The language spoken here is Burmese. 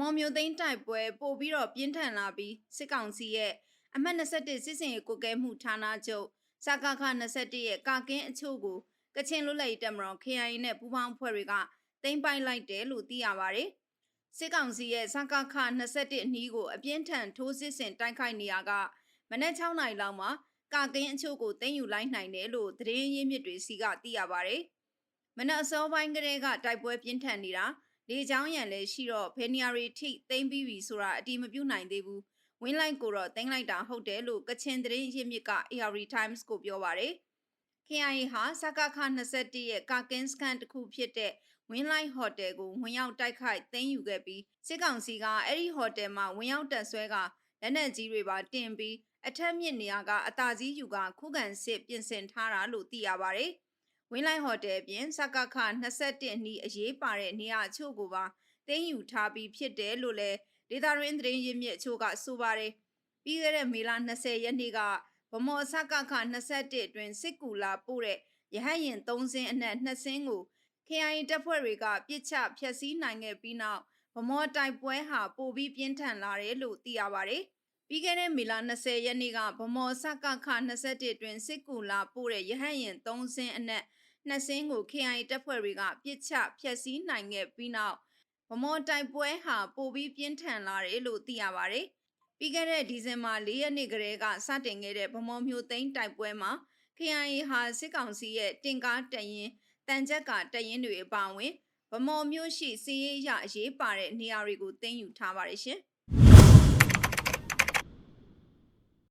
မော်မျိုးသိန်းတိုက်ပွဲပို့ပြီးတော့ပြင်းထန်လာပြီးစစ်ကောင်စီရဲ့အမှတ်21စစ်စင်ရေးကိုကဲမှုဌာနချုပ်စကခ21ရဲ့ကာကင်းအချို့ကိုကချင်လွတ်လပ်ရေးတပ်မတော် KIA နဲ့ပူးပေါင်းအဖွဲ့တွေကတင်ပိုင်လိုက်တယ်လို့သိရပါတယ်။စစ်ကောင်စီရဲ့စကခ21အနီးကိုအပြင်းထန်ထိုးစစ်ဆင်တိုက်ခိုက်နေရကမနေ့6နိုင်လောက်မှာကာကင်းအချို့ကိုတင်ယူလိုက်နိုင်တယ်လို့သတင်းရင်းမြစ်တွေစီကသိရပါတယ်။မနက်အစောပိုင်းကတည်းကတိုက်ပွဲပြင်းထန်နေတာ လေချောင်းရံလည်းရှိတော့ဘယ်နေရာတွေထိသိမ်းပြီးပြီဆိုတာအတိမပြုတ်နိုင်သေးဘူးဝင်းလိုက်ကိုတော့သိမ်းလိုက်တာဟုတ်တယ်လို့ကချင်သတင်းရင်းမြစ်က AR Times ကိုပြောပါတယ် KIA ဟာစကခ21ရဲ့ကာကင်းစကန်တစ်ခုဖြစ်တဲ့ဝင်းလိုက်ဟိုတယ်ကိုဝင်ရောက်တိုက်ခိုက်သိမ်းယူခဲ့ပြီးစစ်ကောင်စီကအဲ့ဒီဟိုတယ်မှာဝင်ရောက်တက်ဆွဲကလက်နက်ကြီးတွေပါတင်ပြီးအထက်မြင့်နေရာကအသာကြီးယူကခုခံစစ်ပြင်ဆင်ထားတာလို့သိရပါတယ် ဝင်းလိုက်ဟိုတယ်ပြင်စကခ21အနီးအရေးပါတဲ့နေရာအချို့ကိုပါသိမ်းယူထားပြီးဖြစ်တယ်လို့လည်းဒေတာရင်းသတင်းရင်းမြစ်အချို့ကဆိုပါတယ်ပြီးခဲ့တဲ့မေလ20ရက်နေ့ကဗမော်စကခ21အတွင်းစစ်ကူလာပို့တဲ့ရဟတ်ရင်3စင်းအနက်2စင်းကို KIA တပ်ဖွဲ့တွေကပြစ်ချဖျက်ဆီးနိုင်ခဲ့ပြီးနောက်ဗမော်တိုက်ပွဲဟာပိုပြီးပြင်းထန်လာတယ်လို့သိရပါတယ်။ပြီးခဲ့တဲ့မေလ20ရက်နေ့ကဗမော်စကခ21အတွင်းစစ်ကူလာပို့တဲ့ရဟတ်ရင်3စင်းအနက် 2စင်းကို KIA တပ်ဖွဲ့တွေကပြစ်ချဖျက်ဆီးနိုင်ခဲ့ပြီးနောက်ဗမော်တိုက်ပွဲဟာပိုပြီးပြင်းထန်လာတယ်လို့သိရပါတယ်။ပြီးခဲ့တဲ့ဒီဇင်ဘာ၄ရက်နေ့ကတည်းကစတင်ခဲ့တဲ့ဗမော်မျိုးသိန်းတိုက်ပွဲမှာ KIA ဟာစစ်ကောင်စီရဲ့တင်ကားတရင်တန်ကြက်ကတရင်တွေအပါအဝင်ဗမော်မျိုးရှိစီးရေးရအရေးပါတဲ့နေရာတွေကိုသိမ်းယူထားပါတယ်ရှင်။